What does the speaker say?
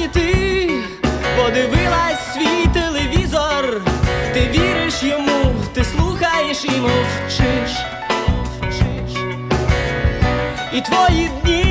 сьогодні ти. Подивилась свій телевізор, ти віриш йому, ти слухаєш і мовчиш, і твої дні.